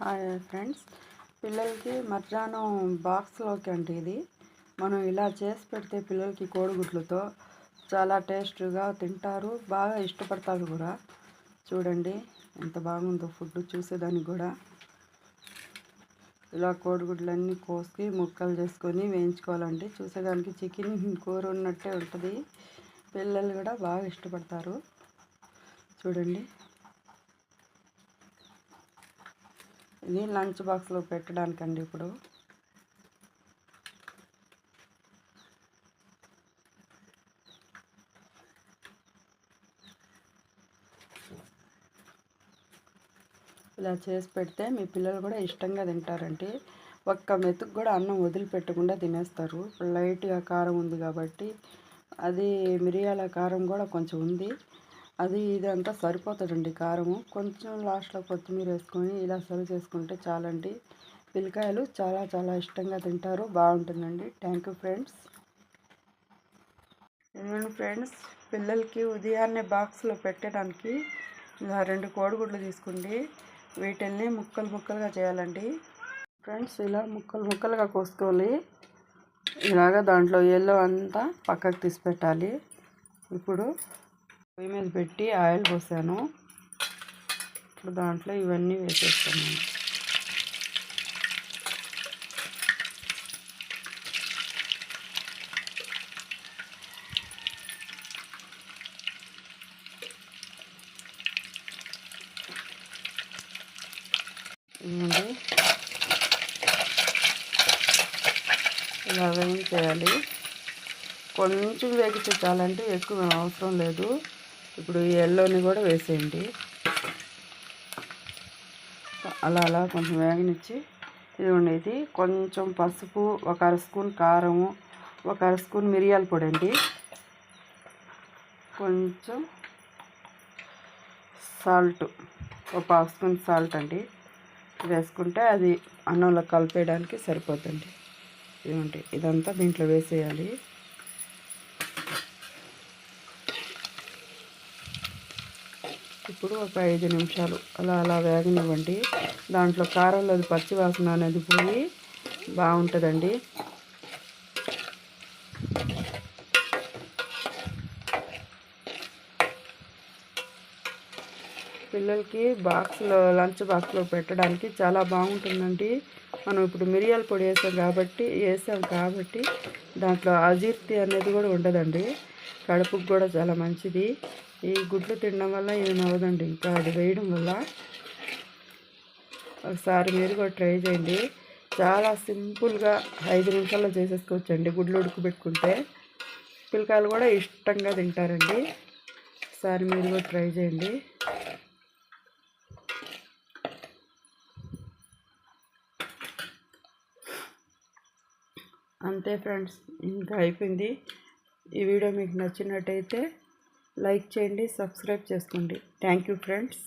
Hi friends. పిల్లలకి మధ్యాహ్నం బాక్స్లోకి అంటే ఇది. మనం ఇలా చేసి పెడితే పిల్లలకి కోడిగుడ్లతో చాలా టేస్ట్గా తింటారు. బాగా ఇష్టపడతారు కూడా. చూడండి ఎంత బాగుందో ఫుడ్ చూసేదానికి కూడా. ఇలా కోడిగుడ్లన్నీ కోసి ముక్కలు చేసుకొని వేయించుకోవాలండి చూసేదానికి చికెన్ కూర ఉన్నట్టే ఉంటుంది. పిల్లలు కూడా బాగా ఇష్టపడతారు. చూడండి. ఇది లంచ్ బాక్స్లో పెట్టడానికండి ఇప్పుడు. ఇలా చేసి పెడితే మీ పిల్లలు కూడా ఇష్టంగా తింటారండి. ఒక్క మెతుకు కూడా అన్నం వదిలిపెట్టకుండా తినేస్తారు. లైట్గా కారం ఉంది కాబట్టి అది మిరియాల కారం కూడా కొంచెం ఉంది. అది ఇది అంతా సరిపోతుందండి కారము. కొంచెం లాస్ట్లో కొత్తిమీర వేసుకొని ఇలా సర్వ్ చేసుకుంటే చాలండి. పిల్లకాయలు చాలా చాలా ఇష్టంగా తింటారు. బాగుంటుందండి. థ్యాంక్ యూ ఫ్రెండ్స్ ఏమండి ఫ్రెండ్స్ పిల్లలకి ఉదయాన్నే బాక్స్లో పెట్టడానికి ఇలా రెండు కోడిగుడ్లు తీసుకోండి. వీటిల్ని ముక్కలు ముక్కలుగా చేయాలండి. ఫ్రెండ్స్ ఇలా ముక్కలు ముక్కలుగా కోసుకోవాలి ఇలాగ దాంట్లో ఎల్లో అంతా పక్కకు తీసి పెట్టాలి. ఇప్పుడు పొయ్యి మీద పెట్టి ఆయిల్ పోసాను. ఇప్పుడు దాంట్లో ఇవన్నీ వేసేస్తాను. ఇవ్వండి ఇలా వేయించేయాలి. కొంచెం వేగితే చాలంటే ఎక్కువ అవసరం లేదు. ఇప్పుడు ఈ ఎల్లోని కూడా వేసేయండి. అలా అలా కొంచెం వేగనిచ్చి ఇదిగోండి ఇది కొంచెం పసుపు ఒక అర స్పూన్ కారము ఒక అర స్పూన్ మిరియాల పొడి అండి. కొంచెం సాల్ట్ ఒక పావు స్పూన్ సాల్ట్ అండి. వేసుకుంటే అది అన్నంలో కలిపేయడానికి సరిపోతుంది ఇదిగోండి ఇదంతా దీంట్లో వేసేయాలి. ఇప్పుడు ఒక ఐదు నిమిషాలు. అలా అలా వేగనివ్వండి. దాంట్లో కారంలో అది పచ్చివాసన అనేది పోయి బాగుంటుందండి. పిల్లలకి బాక్స్లో లంచ్ బాక్స్లో పెట్టడానికి చాలా బాగుంటుందండి. మనం ఇప్పుడు మిరియాల పొడి వేసాం కాబట్టి వేసాం కాబట్టి దాంట్లో అజీర్తి అనేది కూడా ఉండదండి. కడుపుకు కూడా చాలా మంచిది. ఈ గుడ్లు తినడం వల్ల ఏమి అవ్వదండి. ఇంకా అది వేయడం వల్ల ఒకసారి మీరు కూడా ట్రై చేయండి. చాలా సింపుల్గా ఐదు నిమిషాల్లో చేసేసుకోవచ్చండి గుడ్లు ఉడకబెట్టుకుంటే పిల్లకాయలు కూడా ఇష్టంగా తింటారండి. ఒకసారి మీరు కూడా ట్రై చేయండి. అంతే ఫ్రెండ్స్ ఇంకా అయిపోయింది. ఈ వీడియో మీకు నచ్చినట్టయితే లైక్ చేయండి సబ్స్క్రైబ్ చేసుకోండి. Thank you friends